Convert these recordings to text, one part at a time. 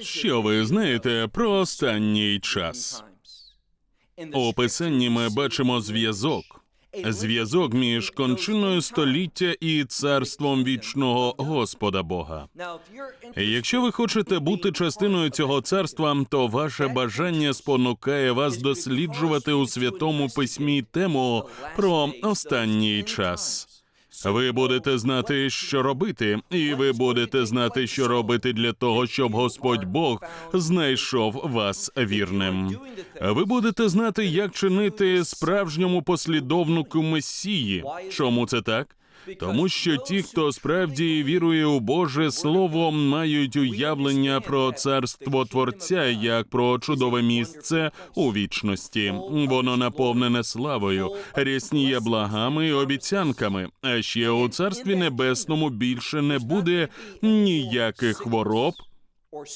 Що ви знаєте про останній час? У писанні ми бачимо зв'язок. Зв'язок між кончиною століття і царством вічного Господа Бога. Якщо ви хочете бути частиною цього царства, то ваше бажання спонукає вас досліджувати у святому письмі тему про останній час. Ви будете знати, що робити, і ви будете знати, що робити для того, щоб Господь Бог знайшов вас вірним. Ви будете знати, як чинити справжньому послідовнику Месії. Чому це так? Тому що ті, хто справді вірує у Боже Слово, мають уявлення про царство Творця як про чудове місце у вічності. Воно наповнене славою, рясніє благами і обіцянками. А ще у царстві небесному більше не буде ніяких хвороб,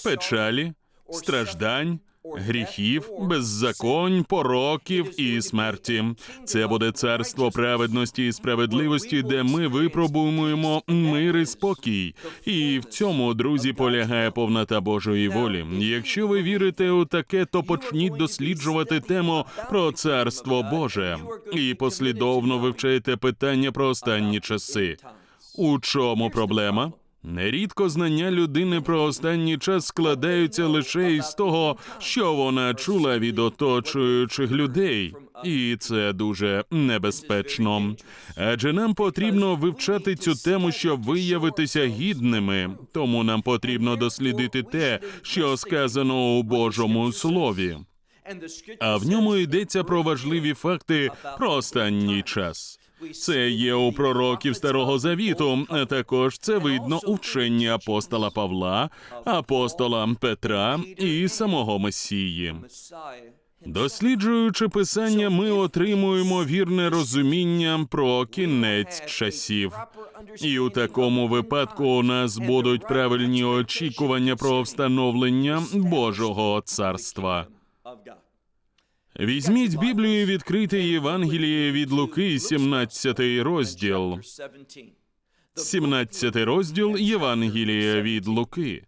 печалі, страждань. Гріхів, беззаконь, пороків і смерті. Це буде царство праведності і справедливості, де ми випробуємо мир і спокій. І в цьому, друзі, полягає повнота Божої волі. Якщо ви вірите у таке, то почніть досліджувати тему про царство Боже і послідовно вивчайте питання про останні часи. У чому проблема? Нерідко знання людини про останній час складаються лише із того, що вона чула від оточуючих людей, і це дуже небезпечно. Адже нам потрібно вивчати цю тему, щоб виявитися гідними. Тому нам потрібно дослідити те, що сказано у Божому слові. А в ньому йдеться про важливі факти про останній час. Це є у пророків Старого Завіту. Також це видно у вченні апостола Павла, апостола Петра і самого Месії. Досліджуючи писання, ми отримуємо вірне розуміння про кінець часів. І у такому випадку у нас будуть правильні очікування про встановлення Божого царства. Візьміть Біблію, і відкрийте Євангеліє від Луки, 17 розділ. 17 розділ Євангелія від Луки.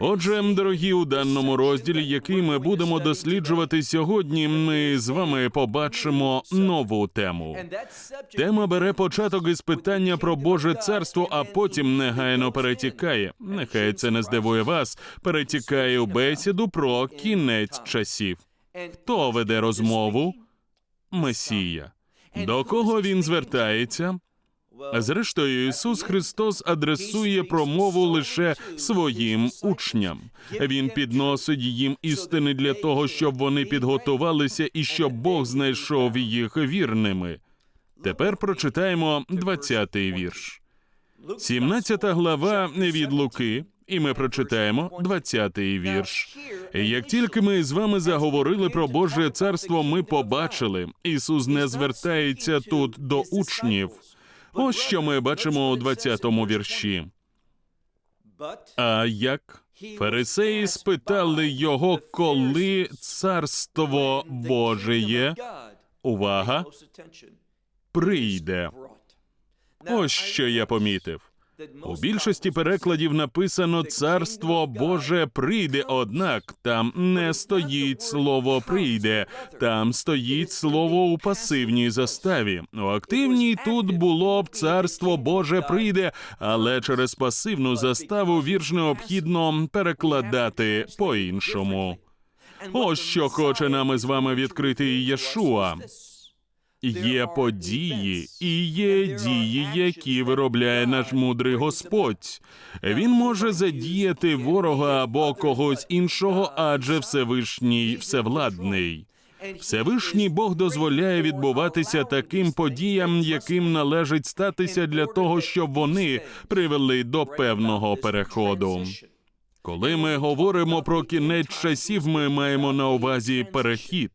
Отже, дорогі, у даному розділі, який ми будемо досліджувати сьогодні, ми з вами побачимо нову тему. Тема бере початок із питання про Боже царство, а потім негайно перетікає. Нехай це не здивує вас. Перетікає у бесіду про кінець часів. Хто веде розмову? Месія. До кого він звертається? Зрештою, Ісус Христос адресує промову лише своїм учням. Він підносить їм істини для того, щоб вони підготувалися і щоб Бог знайшов їх вірними. Тепер прочитаємо 20-й вірш. 17 глава від Луки, і ми прочитаємо 20-й вірш. Як тільки ми з вами заговорили про Боже царство, ми побачили, Ісус не звертається тут до учнів. Ось що ми бачимо у 20-му вірші. А як фарисеї спитали його, коли царство Божеє, увага, прийде. Ось що я помітив. У більшості перекладів написано Царство Боже прийде, однак там не стоїть слово прийде, там стоїть слово у пасивній заставі. У активній тут було б Царство Боже прийде, але через пасивну заставу вірш необхідно перекладати по-іншому. Ось що хоче нам із вами відкрити Єшуа. Є події і є дії, які виробляє наш мудрий Господь. Він може задіяти ворога або когось іншого, адже Всевишній всевладний. Всевишній Бог дозволяє відбуватися таким подіям, яким належить статися для того, щоб вони привели до певного переходу. Коли ми говоримо про кінець часів, ми маємо на увазі перехід.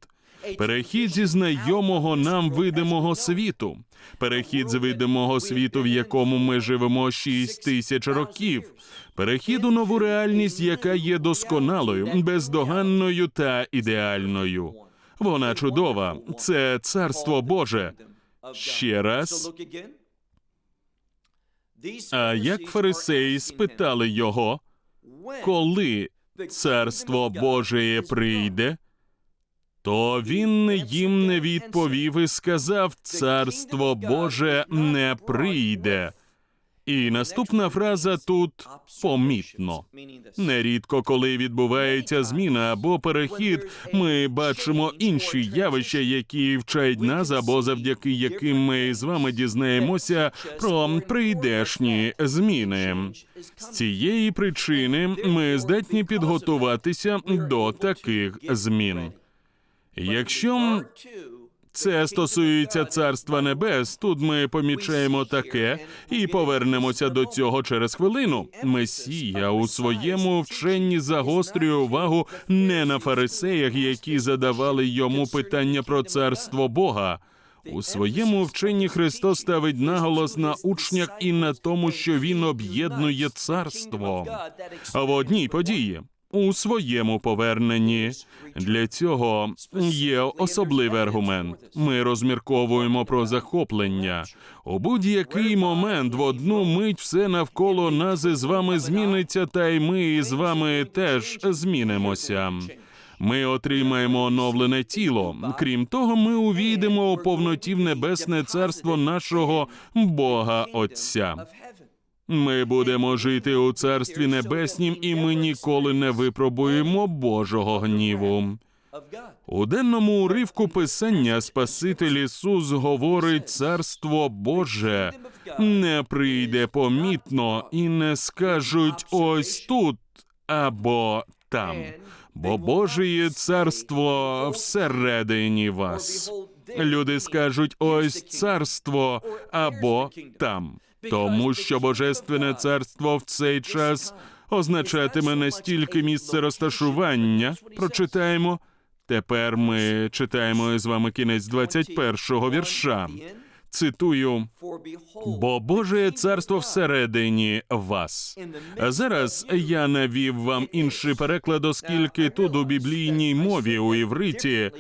Перехід зі знайомого нам видимого світу, перехід з видимого світу, в якому ми живемо 6 тисяч років, перехід у нову реальність, яка є досконалою, бездоганною та ідеальною. Вона чудова. Це царство Боже. Ще раз. А як фарисеї спитали його, коли царство Боже прийде, то він їм не відповів і сказав: Царство Боже не прийде. І наступна фраза тут помітно. Нерідко, коли відбувається зміна або перехід, ми бачимо інші явища, які вчать нас, або завдяки яким ми з вами дізнаємося про прийдешні зміни. З цієї причини ми здатні підготуватися до таких змін. Якщо це стосується царства небес. Тут ми помічаємо таке і повернемося до цього через хвилину. Месія у своєму вченні загострює увагу не на фарисеях, які задавали йому питання про царство Бога. У своєму вченні Христос ставить наголос на учнях і на тому, що він об'єднує царство. В одній події у своєму поверненні для цього є особливий аргумент. Ми розмірковуємо про захоплення. У будь-який момент в одну мить все навколо нас із вами зміниться, та й ми з вами теж змінимося. Ми отримаємо оновлене тіло. Крім того, ми увійдемо у повноті в небесне царство нашого Бога Отця. Ми будемо жити у царстві небеснім, і ми ніколи не випробуємо Божого гніву. У денному уривку писання Спаситель Ісус говорить, царство Боже не прийде помітно і не скажуть ось тут або там, бо Божеє царство всередині вас. Люди скажуть ось царство або там, тому що Божественне царство в цей час означатиме не стільки місце розташування. Прочитаємо. Тепер ми читаємо з вами кінець 21-го вірша. Цитую: бо Боже царство всередині вас. Зараз я навів вам інший переклад, оскільки тут у біблійній мові у івриті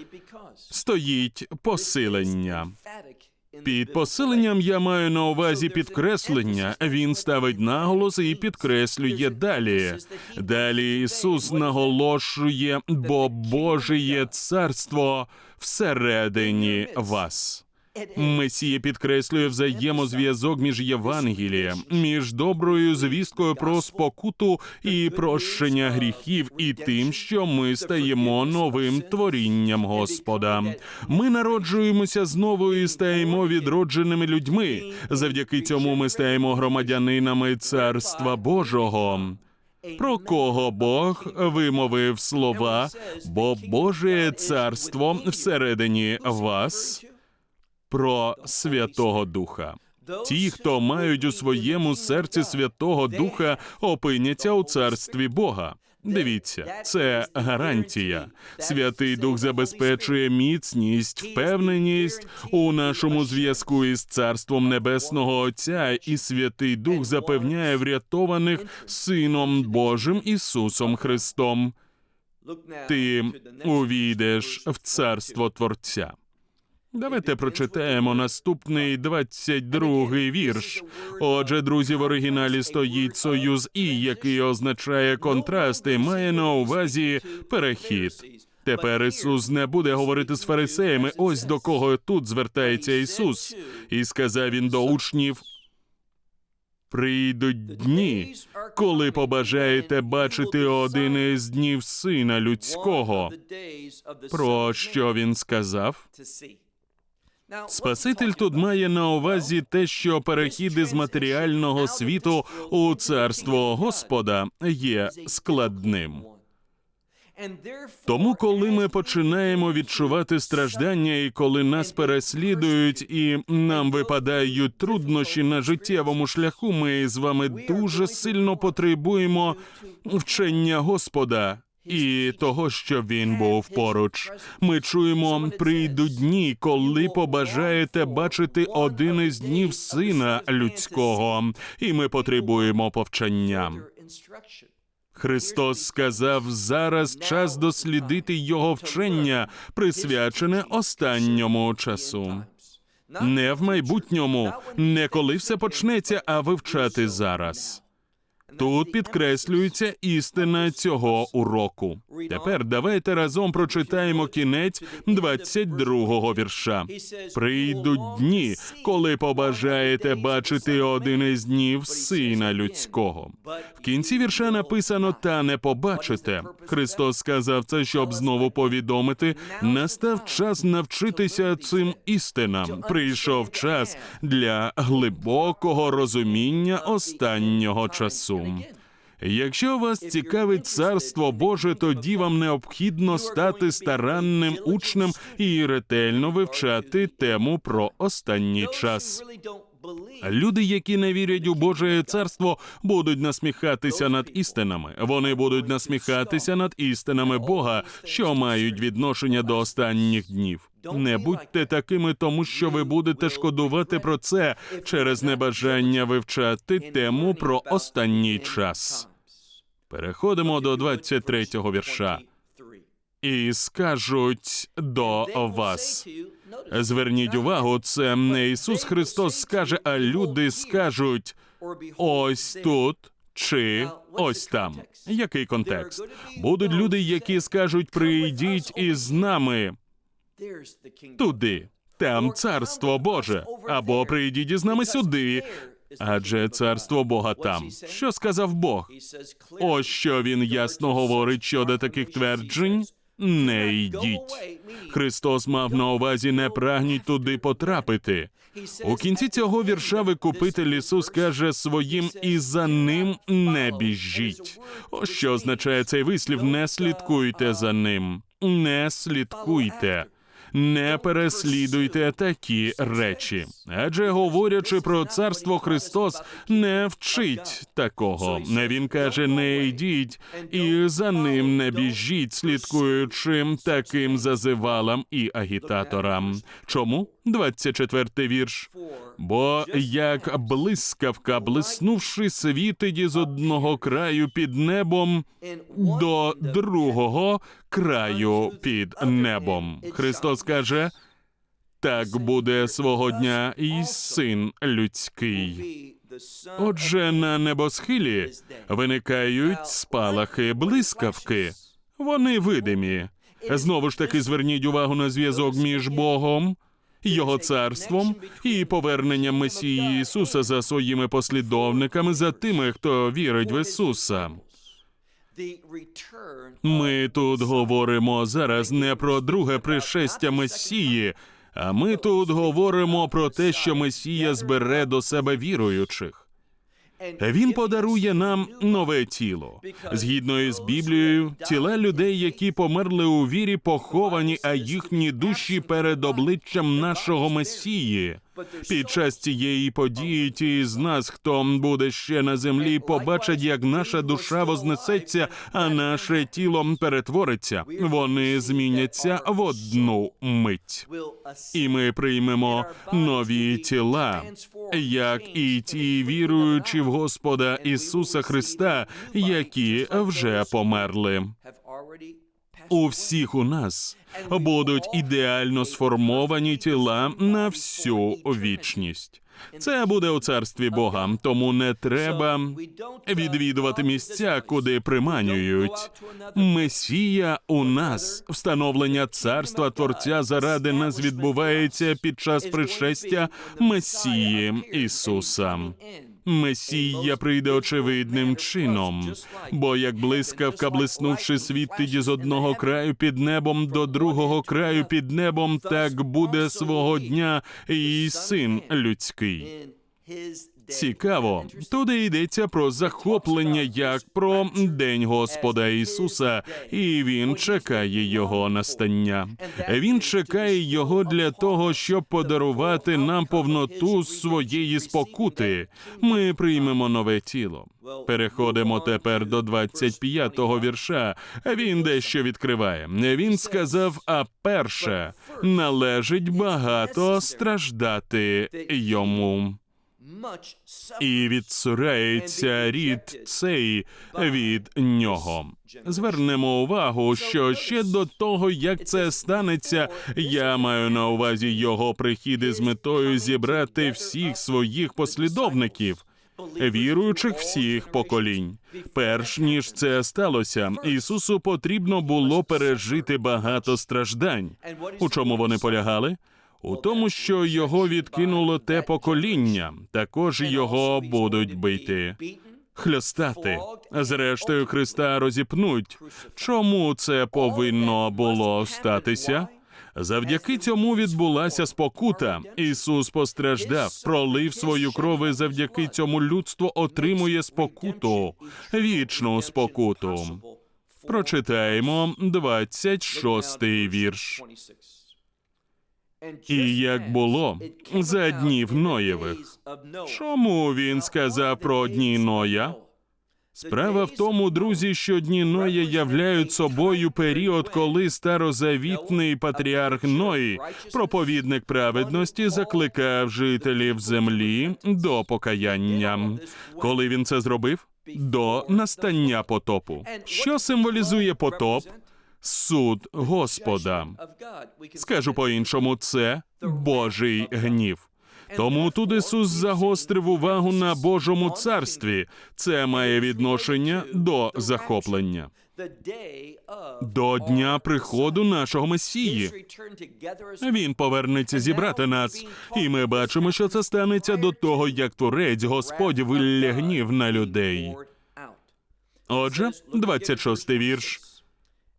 стоїть посилення. Під посиленням я маю на увазі підкреслення. Він ставить наголос і підкреслює далі. Далі Ісус наголошує, бо Боже є царство всередині вас. Месія підкреслює взаємозв'язок між Євангелієм, між доброю звісткою про спокуту і прощення гріхів, і тим, що ми стаємо новим творінням Господа. Ми народжуємося знову і стаємо відродженими людьми. Завдяки цьому ми стаємо громадянинами Царства Божого. Про кого Бог вимовив слова, бо Боже царство всередині вас про Святого Духа. Ті, хто мають у своєму серці Святого Духа, опиняться у царстві Бога. Дивіться, це гарантія. Святий Дух забезпечує міцність, впевненість у нашому зв'язку із Царством Небесного Отця, і Святий Дух запевняє врятованих Сином Божим Ісусом Христом. Ти увійдеш в царство Творця. Давайте прочитаємо наступний 22-й вірш. Отже, друзі, в оригіналі стоїть союз і, який означає контраст, і має на увазі перехід. Тепер Ісус не буде говорити з фарисеями. Ось до кого тут звертається Ісус, і сказав він до учнів. Прийдуть дні, коли побажаєте бачити один із днів сина людського. Про що він сказав? Спаситель тут має на увазі те, що перехід із матеріального світу у царство Господа є складним. Тому, коли ми починаємо відчувати страждання, і коли нас переслідують і нам випадають труднощі на життєвому шляху, ми з вами дуже сильно потребуємо вчення Господа. І того, що він був поруч, ми чуємо, прийдуть дні, коли побажаєте бачити один із днів сина людського, і ми потребуємо повчання. Христос сказав зараз час дослідити його вчення, присвячене останньому часу. Не в майбутньому, не коли все почнеться, а вивчати зараз. Тут підкреслюється істина цього уроку. Тепер давайте разом прочитаємо кінець 22-го вірша. Прийдуть дні, коли побажаєте бачити один із днів сина людського. В кінці вірша написано та не побачите. Христос сказав це, щоб знову повідомити. Настав час навчитися цим істинам. Прийшов час для глибокого розуміння останнього часу. Якщо вас цікавить царство Боже, тоді вам необхідно стати старанним учнем і ретельно вивчати тему про останній час. Люди, які не вірять у Боже царство, будуть насміхатися над істинами. Вони будуть насміхатися над істинами Бога, що мають відношення до останніх днів. Не будьте такими, тому що ви будете шкодувати про це через небажання вивчати тему про останній час. Переходимо до 23-го вірша. І скажуть до вас. Зверніть увагу, це не Ісус Христос скаже, а люди скажуть ось тут чи ось там. Який контекст? Будуть люди, які скажуть: прийдіть із нами туди, там царство Боже, або прийдіть із нами сюди, адже царство Бога там. Що сказав Бог? Ось що він ясно говорить щодо таких тверджень. Не йдіть. Христос мав на увазі не прагніть туди потрапити. У кінці цього вірша викупитель Ісус каже своїм і за ним не біжіть. Ось що означає цей вислів: не слідкуйте за ним, не слідкуйте. Не переслідуйте такі речі, адже говорячи про царство Христос, не вчить такого. Він каже: не йдіть і за ним не біжіть, слідкуючи таким зазивалам і агітаторам. Чому 24-й вірш? Бо як блискавка, блиснувши світить з одного краю під небом до другого краю під небом. Христос каже, так буде свого дня і син людський. Отже, на небосхилі виникають спалахи блискавки. Вони видимі. Знову ж таки, зверніть увагу на зв'язок між Богом, його царством і поверненням Месії Ісуса за своїми послідовниками, за тими, хто вірить в Ісуса. Ми тут говоримо зараз не про друге пришестя Месії, а ми тут говоримо про те, що Месія збере до себе віруючих. Він подарує нам нове тіло. Згідно із Біблією, тіла людей, які померли у вірі, поховані, а їхні душі перед обличчям нашого Месії. Під час цієї події ті з нас, хто буде ще на землі, побачать, як наша душа вознесеться, а наше тіло перетвориться. Вони зміняться в одну мить. І ми приймемо нові тіла, як і ті віруючі в Господа Ісуса Христа, які вже померли. У всіх у нас будуть ідеально сформовані тіла на всю вічність. Це буде у царстві Бога, тому не треба відвідувати місця, куди приманюють. Месія у нас, встановлення царства Творця заради нас відбувається під час пришестя Месії Ісуса. Месія прийде очевидним чином, бо як блискавка, блиснувши світить з одного краю під небом до другого краю під небом, так буде свого дня і син людський. Цікаво, туди йдеться про захоплення як про День Господа Ісуса, і він чекає його настання. Він чекає його для того, щоб подарувати нам повноту своєї спокути. Ми приймемо нове тіло. Переходимо тепер до 25-го вірша. Він дещо відкриває. Він сказав: а перше належить багато страждати йому. І відсурається рід цей від нього. Звернемо увагу, що ще до того, як це станеться, я маю на увазі його прихід із метою зібрати всіх своїх послідовників. Віруючих всіх поколінь, перш ніж це сталося, Ісусу потрібно було пережити багато страждань. У чому вони полягали? У тому, що його відкинуло те покоління, також його будуть бити, хльостати. Зрештою, Христа розіпнуть. Чому це повинно було статися? Завдяки цьому відбулася спокута. Ісус постраждав, пролив свою кров і завдяки цьому людство отримує спокуту, вічну спокуту. Прочитаємо 26-й вірш. І як було за днів Ноєвих. Чому він сказав про дні Ноя? Справа в тому, друзі, що дні Ноя являють собою період, коли старозавітний патріарх Ной, проповідник праведності, закликав жителів землі до покаяння. Коли він це зробив? До настання потопу. Що символізує потоп? Суд Господа. Скажу по-іншому, це Божий гнів. Тому тут Ісус загострив увагу на Божому царстві. Це має відношення до захоплення, до дня приходу нашого Месії. Він повернеться зібрати нас, і ми бачимо, що це станеться до того, як Творець Господь вилє гнів на людей. Отже, 26-й вірш.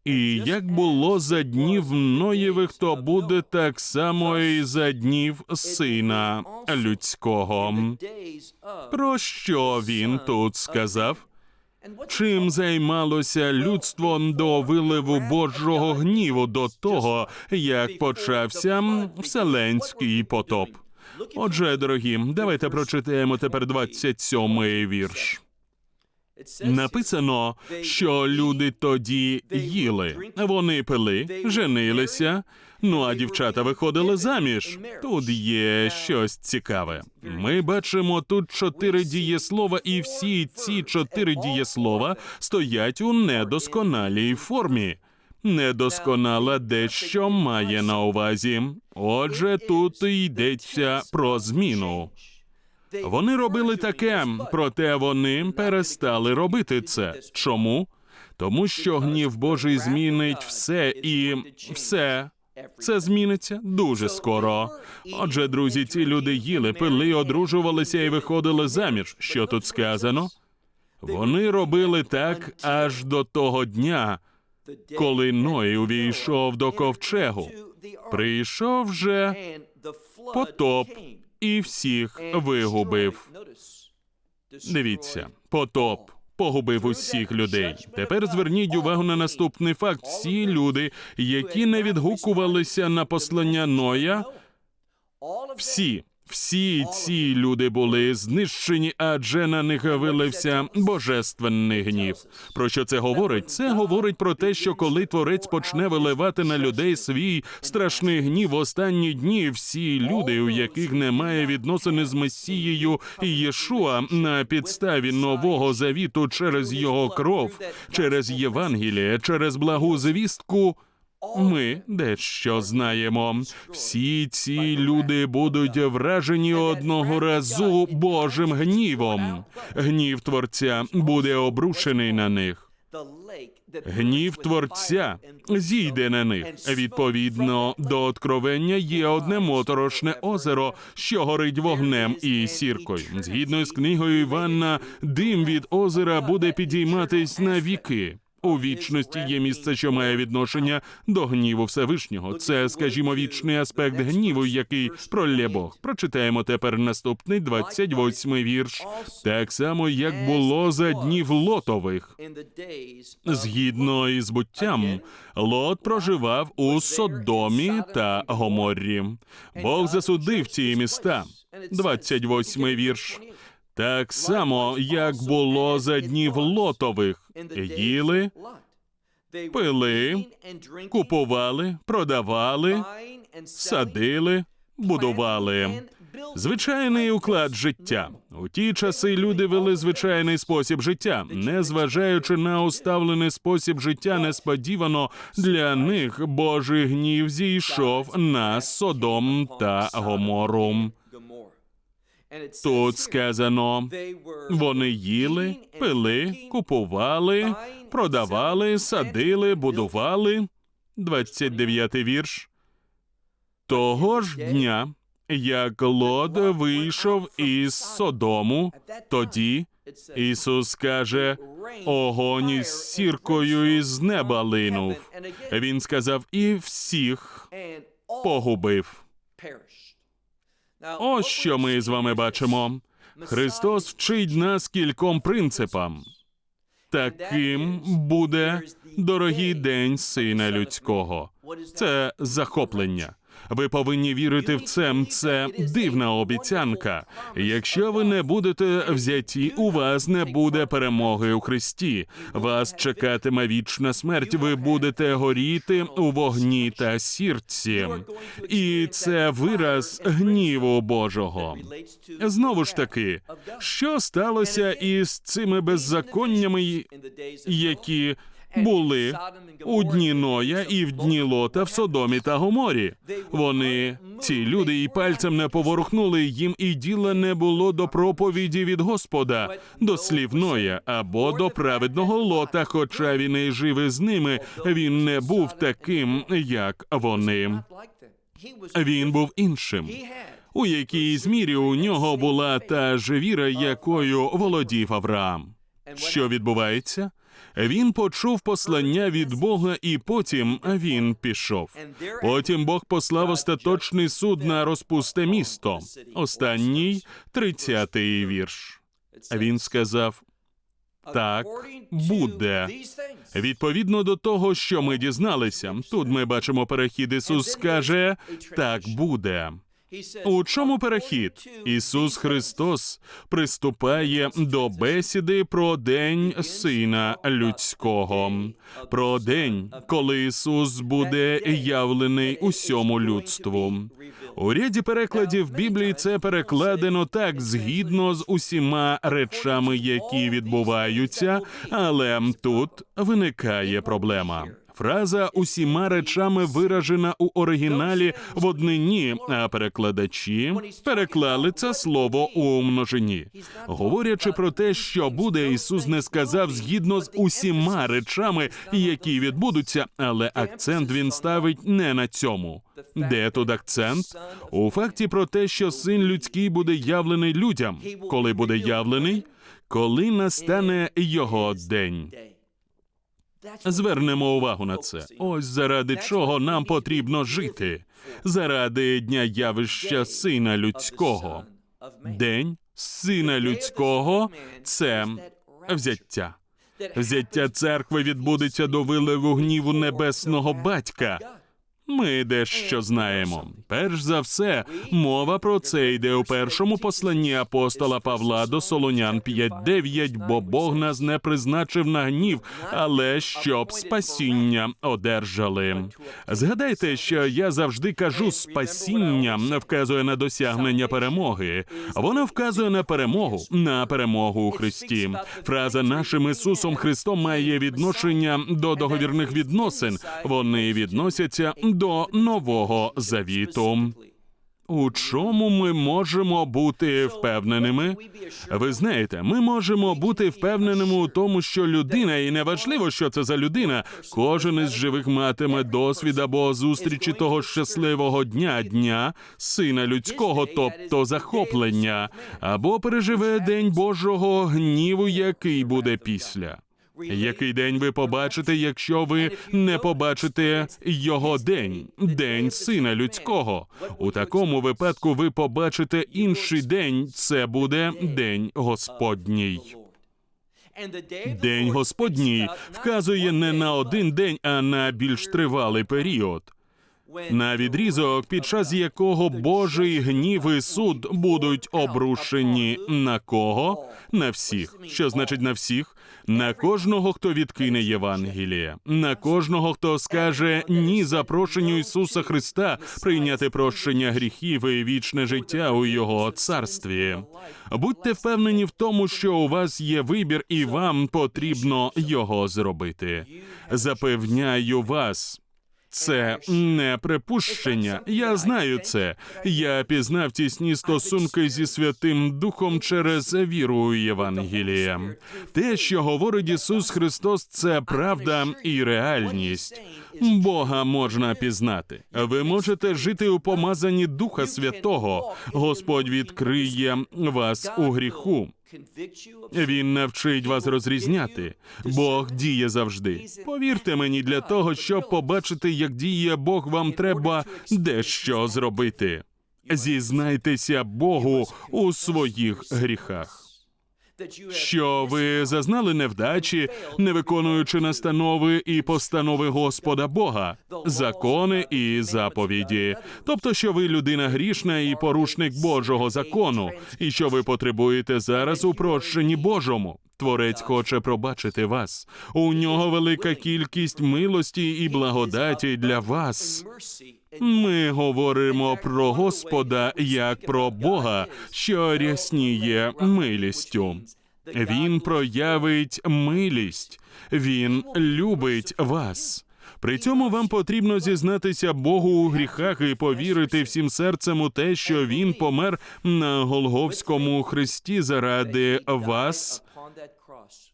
І як було за днів Ноєвих, то буде так само і за днів сина людського. Про що він тут сказав? Чим займалося людство до виливу Божого гніву до того, як почався вселенський потоп? Отже, дорогі, давайте прочитаємо тепер 27-й вірш. Написано, що люди тоді їли, вони пили, женилися. Ну а дівчата виходили заміж. Тут є щось цікаве. Ми бачимо тут чотири дієслова, і всі ці чотири дієслова стоять у недосконалій формі. Недосконала дещо має на увазі. Отже, тут йдеться про зміну. Вони робили таке, проте вони перестали робити це. Чому? Тому що гнів Божий змінить все і все. Це зміниться дуже скоро. Отже, друзі, ці люди їли, пили, одружувалися і виходили заміж. Що тут сказано? Вони робили так аж до того дня, коли Ной увійшов до ковчегу. Прийшов же потоп і всіх вигубив. Дивіться, потоп погубив усіх людей. Тепер зверніть увагу на наступний факт: всі люди, які не відгукувалися на послання Ноя, всі. Всі ці люди були знищені, адже на них вилився божественний гнів. Про що це говорить? Це говорить про те, що коли творець почне виливати на людей свій страшний гнів в останні дні, всі люди, у яких немає відносини з Месією і Єшуа на підставі нового завіту через його кров, через Євангеліє, через благу звістку. Ми дещо знаємо. Всі ці люди будуть вражені одного разу Божим гнівом. Гнів Творця буде обрушений на них. Гнів Творця зійде на них. Відповідно до откровення є одне моторошне озеро, що горить вогнем і сіркою. Згідно з книгою Іванна, дим від озера буде підійматись на віки. У вічності є місце, що має відношення до гніву Всевишнього. Це, скажімо, вічний аспект гніву, який пролє Бог. Прочитаємо тепер наступний 28-й вірш. Так само, як було за днів Лотових. Згідно із буттям, Лот проживав у Содомі та Гоморрі. Бог засудив ці міста. 28-й вірш. Так само, як було за днів Лотових. Їли, пили, купували, продавали, садили, будували. Звичайний уклад життя. У ті часи люди вели звичайний спосіб життя, незважаючи на уставлений спосіб життя, несподівано для них Божий гнів зійшов на Содом та Гомору. Тут сказано, вони їли, пили, купували, продавали, садили, будували. 29-й вірш. Того ж дня, як Лот вийшов із Содому, тоді Ісус каже, огонь із сіркою із неба линув. Він сказав, і всіх погубив. Ось що ми з вами бачимо. Христос вчить нас кільком принципам. Таким буде дорогий день сина людського. Це захоплення. Ви повинні вірити в це. Це дивна обіцянка. Якщо ви не будете взяті, у вас не буде перемоги у Христі. Вас чекатиме вічна смерть. Ви будете горіти у вогні та сірці. І це вираз гніву Божого. Знову ж таки, що сталося із цими беззаконнями, які були у дні Ноя і в дні Лота в Содомі та Гоморі. Вони, ці люди, і пальцем не поворухнули їм, і діла не було до проповіді від Господа, до слів Ноя або до праведного лота, хоча він і жив із ними, він не був таким, як вони. Він був іншим. У якійсь мірі у нього була та ж віра, якою володів Авраам. Що відбувається? Він почув послання від Бога, і потім він пішов. Потім Бог послав остаточний суд на розпусте місто. Останній тридцятий вірш. Він сказав: так буде. Відповідно до того, що ми дізналися, тут ми бачимо перехід. Ісус скаже: так буде. У чому перехід? Ісус Христос приступає до бесіди про день Сина Людського, про день, коли Ісус буде явлений усьому людству. У ряді перекладів Біблії це перекладено так згідно з усіма речами, які відбуваються, але тут виникає проблема. Фраза усіма речами виражена у оригіналі в однині, а перекладачі переклали це слово у множині. Говорячи про те, що буде, Ісус не сказав згідно з усіма речами, які відбудуться, але акцент він ставить не на цьому. Де тут акцент? У факті про те, що син людський буде явлений людям. Коли буде явлений? Коли настане його день. Звернемо увагу на це. Ось заради чого нам потрібно жити. Заради дня явища сина людського. День сина людського це взяття. Взяття церкви відбудеться до виливу гніву небесного батька. Ми дещо знаємо. Перш за все, мова про це йде у першому посланні апостола Павла до Солонян 5.9, бо Бог нас не призначив на гнів, але щоб спасіння одержали. Згадайте, що я завжди кажу, спасіння вказує на досягнення перемоги. Воно вказує на перемогу, на перемогу у Христі. Фраза нашим Ісусом Христом має відношення до договірних відносин. Вони відносяться нового завіту. У чому ми можемо бути впевненими? Ви знаєте, ми можемо бути впевненими у тому, що людина, і неважливо, що це за людина, кожен із живих матиме досвід або зустрічі того щасливого дня, дня сина людського, тобто захоплення, або переживе день Божого гніву, який буде після. Який день ви побачите, якщо ви не побачите його день, день сина людського? У такому випадку ви побачите інший день. Це буде день Господній. День Господній вказує не на один день, а на більш тривалий період. На відрізок, під час якого Божий гнів і суд будуть обрушені на кого? На всіх. Що значить на всіх? На кожного, хто відкине Євангеліє, на кожного, хто скаже ні запрошенню Ісуса Христа прийняти прощення гріхів і вічне життя у Його царстві. Будьте впевнені в тому, що у вас є вибір, і вам потрібно його зробити. Запевняю вас. Це не припущення. Я знаю це. Я пізнав тісні стосунки зі Святим Духом через віру у Євангеліє. Те, що говорить Ісус Христос, це правда і реальність. Бога можна пізнати. Ви можете жити у помазанні Духа Святого. Господь відкриє вас у гріху. Він навчить вас розрізняти. Бог діє завжди. Повірте мені, для того, щоб побачити, як діє Бог, вам треба дещо зробити. Зізнайтеся Богу у своїх гріхах. Що ви зазнали невдачі, не виконуючи настанови і постанови Господа Бога, закони і заповіді, тобто, що ви людина грішна і порушник Божого закону, і що ви потребуєте зараз у прощенні Божому. Творець хоче пробачити вас. У нього велика кількість милості і благодаті для вас. Ми говоримо про Господа як про Бога, що рясніє милістю. Він проявить милість, він любить вас. При цьому вам потрібно зізнатися Богу у гріхах і повірити всім серцем у те, що він помер на Голговському хресті заради вас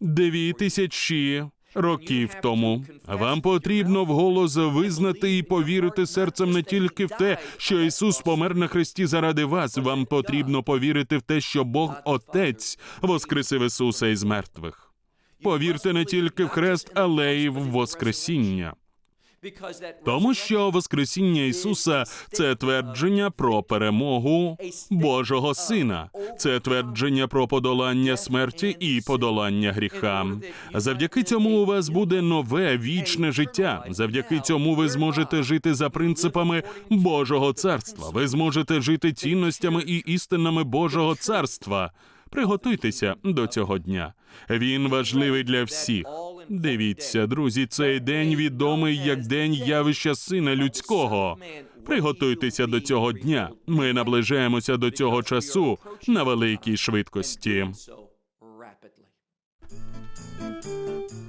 дві тисячі років тому. Вам потрібно вголос визнати і повірити серцем не тільки в те, що Ісус помер на хресті заради вас. Вам потрібно повірити в те, що Бог Отець воскресив Ісуса із мертвих. Повірте не тільки в хрест, але й в Воскресіння. Тому що Воскресіння Ісуса це твердження про перемогу Божого Сина, це твердження про подолання смерті і подолання гріха. Завдяки цьому у вас буде нове вічне життя. Завдяки цьому ви зможете жити за принципами Божого царства. Ви зможете жити цінностями і істинами Божого царства. Приготуйтеся до цього дня. Він важливий для всіх. Дивіться, друзі, цей день відомий як день явища сина людського. Приготуйтеся до цього дня. Ми наближаємося до цього часу на великій швидкості.